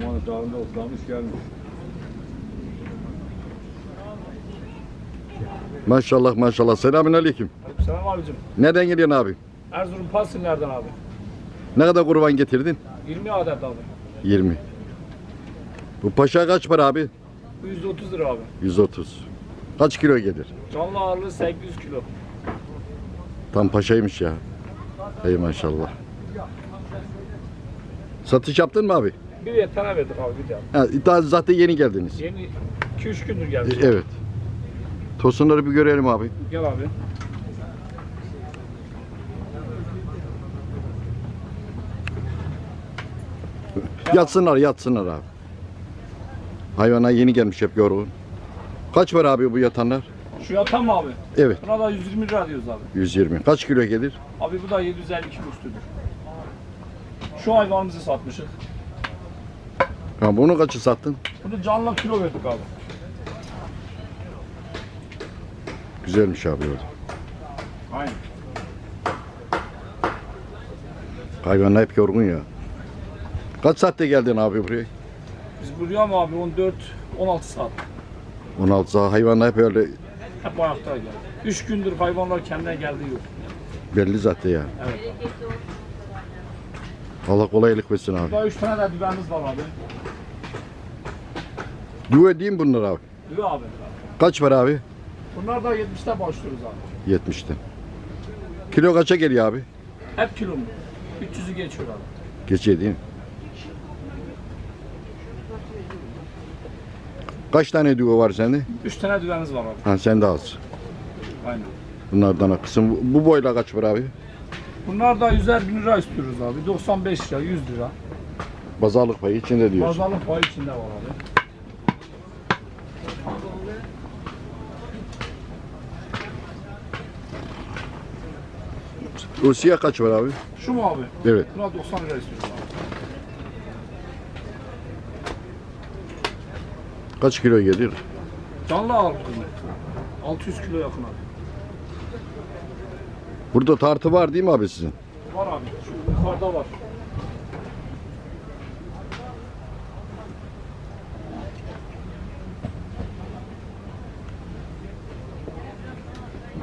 Limanı dağında otlamış gelmiş. Maşallah maşallah. Selamün aleyküm. Selam abicim. Nereden geliyorsun abi? Erzurum Pasinler'den abi. Ne kadar kurban getirdin? 20 adet abi. 20. Bu paşa kaç para abi? Bu 130 lira abi. 130. Kaç kilo gelir? Canlı ağırlığı 800 kilo. Tam paşaymış ya. Ey maşallah. Satış yaptın mı abi? Bir de tane verdik abi bir. Ha, daha zaten yeni geldiniz. Yeni 2-3 gündür E, gelmiş. Evet. Tosunları bir görelim abi. Gel abi. Yatsınlar yatsınlar abi. Hayvana yeni gelmiş hep yorgun. Kaç var abi bu yatanlar? Şu yatan mı abi? Evet Buna da 120 lira diyoruz abi. 120. Kaç kilo gelir? Abi bu da 750 kilo üstüdür. Şu hayvanımızı satmışık. Ha, bunu kaçı sattın? Bunu canlı kilo verdik abi. Güzelmiş abi o. Aynen. Hayvanlar hep yorgun ya. Kaç saatte geldin abi buraya? Biz buraya mı abi 14 16 saat. 16 saat hayvanlar hep öyle Hep ayakta geldi. 3 gündür hayvanlar kendine geldi yok. belli zaten ya. Evet. Allah kolaylık versin abi. Burada 3 tane de düvenimiz var abi. Dua edeyim bunlar abi. Düve abi. Kaç var abi? Bunlar da 70'te başlıyoruz abi. 70'ten. Kilo kaça geliyor abi? Hep kilo mu? 300'ü geçiyor abi. Geçiyor değil mi? Kaç tane düve var sende? 3 tane düvenimiz var abi. Ha sende az. Aynen. Bunlardan akısın. Bu- Bu boyla kaç var abi? Bunlar da 100'er bin lira istiyoruz abi. 95 lira, 100 lira. Pazarlık payı içinde diyorsun. Pazarlık payı içinde var abi. Siyah kaç var abi? Şu mu abi? Evet. Buna 90 lira istiyoruz abi. Kaç kilo gelir? Canlı ağırlık mı? 600 kilo yakın abi. Burada tartı var değil mi abi sizin? Var abi. Şu yukarıda var.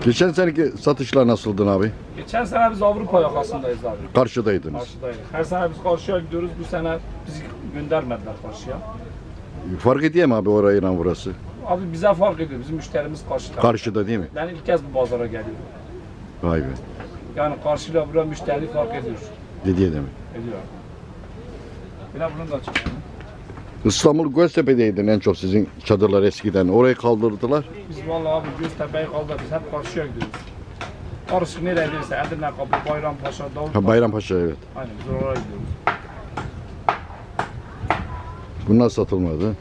Geçen seneki satışlar nasıldın abi? Geçen sene biz Avrupa yakasındayız abi. Karşıdaydınız. Karşıdayız. Her sene biz karşıya gidiyoruz. Bu sene bizi göndermediler karşıya. Fark ediyor mu abi orayla burası? Abi bize fark ediyor. Bizim müşterimiz karşıda. Karşıda değil mi? ben ilk kez bu pazara geliyorum. Vay be. Yani karşıyla buraya müşteri fark ediyor. Dediye demek. Ediyor. Bir de bunu da açayım. İstanbul Göztepe'deydin en çok sizin çadırlar eskiden. Orayı kaldırdılar. Biz vallahi abi Göztepe'yi kaldırdık. Hep karşıya gidiyoruz. Karşı nereye giderse Edirne Kapı, Bayrampaşa, Davut. Ha, Bayrampaşa evet. Aynen biz oraya gidiyoruz. Bunlar satılmadı.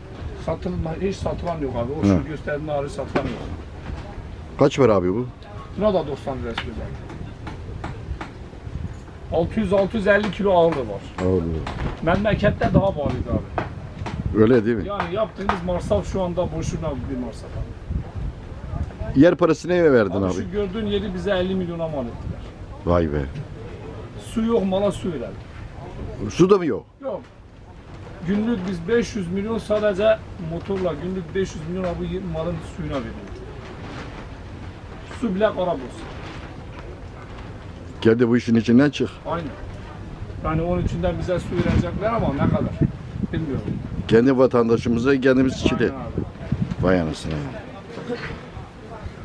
Satılma, hiç satılan yok abi. O şu gösterdiğin ağrı satılan yok. Kaç var abi bu? Buna da 90 lira istiyoruz abi. 600-650 kilo ağırlığı var. Allah. Memlekette daha pahalıydı abi. Öyle değil mi? Yani yaptığımız marsaf şu anda boşuna bir marsaf abi. Yer parası neye verdin Abi, abi? şu gördüğün yeri bize 50 milyona mal ettiler. Vay be. Su yok mala su verelim. Su da mı yok? Yok. Günlük biz 500 milyon sadece motorla günlük 500 milyon bu malın suyuna veriyoruz. Su bile kara bulsun. Geldi bu işin içinden çık. Aynen. Yani onun içinden bize su verecekler ama ne kadar bilmiyorum. Kendi vatandaşımıza kendimiz çile. Vay anasını.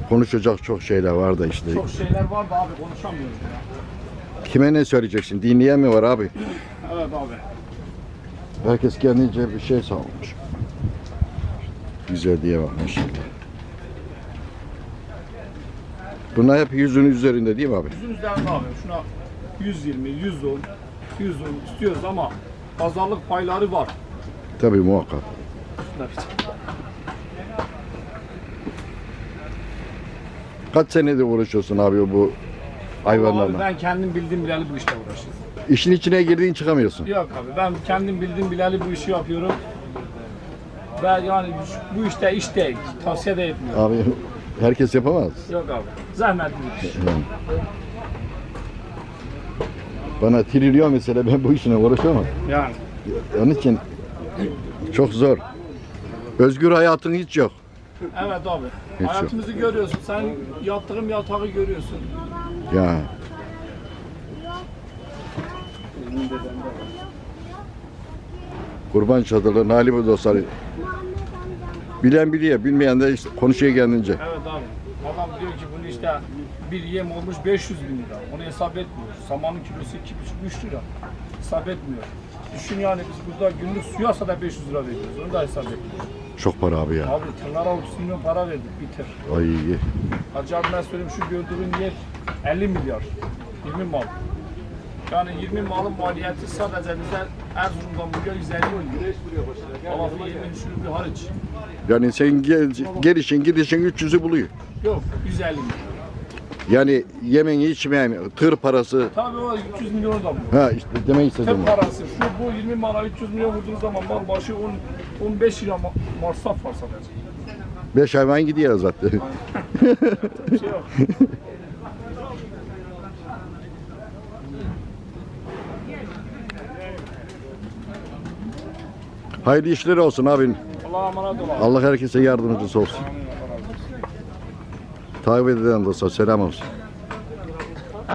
Konuşacak çok şeyler var da işte. Çok şeyler var da abi konuşamıyoruz ya. Kime ne söyleyeceksin? Dinleyen mi var abi? Evet abi. Herkes kendince bir şey savunmuş. Güzel diye bak maşallah. Bunlar hep yüzün üzerinde değil mi abi? Yüzün üzerinde abi şuna 120, 110, 110 istiyoruz ama pazarlık payları var. Tabii muhakkak. Kaç senedir uğraşıyorsun abi bu Abi hayvanlarla? ben kendim bildiğim bileli bu işte uğraşıyorum. İşin içine girdiğin çıkamıyorsun. Yok abi ben kendim bildiğim bileli bu işi yapıyorum. Ve yani bu işte iş değil. Tavsiye de etmiyorum. Abi herkes yapamaz. Yok abi. Zahmetli bir iş. Bana trilyon mesela ben bu işine uğraşamam. Yani Onun için Çok zor. Özgür hayatın hiç yok. Evet abi. yok. Hayatımızı görüyorsun. Sen yattığım yatağı görüyorsun. Ya. Kurban çadırının hali bu dostlar. Bilen biliyor, bilmeyen de işte konuşuyor kendince. Evet abi. Adam diyor ki bunu işte bir yem olmuş 500 bin lira. Onu hesap etmiyor. Samanın kilosu 2,5-3 lira. Hesap etmiyor. Düşün yani biz burada günlük suya da 500 lira veriyoruz. Onu da hesap etmiyor. Çok para abi ya. Abi tırlara 30 milyon para verdik bitir. Ay. Hacı abi ben söyleyeyim şu gördüğün yer 50 milyar. 20 mal. Yani 20 malın maliyeti sadece bize Erzurum'dan buraya 150 milyon. Alafı yemin şunu bir hariç. Yani sen gel, gelişin gidişin 300'ü buluyor. Yok 150 milyon. Yani yemeği içmeyen tır parası. Tabii o 300 milyonu da bu. Ha işte demek istedim. Tır parası. Şu bu 20 mala 300 milyon vurduğunuz zaman mal başı 10 15 lira ma- masraf var sadece. 5 hayvan gidiyor zaten. Bir şey yok. Hayırlı işler olsun abin. Allah'a emanet. Allah herkese yardımcısı olsun. Amin. Takip eden dostlar selam olsun.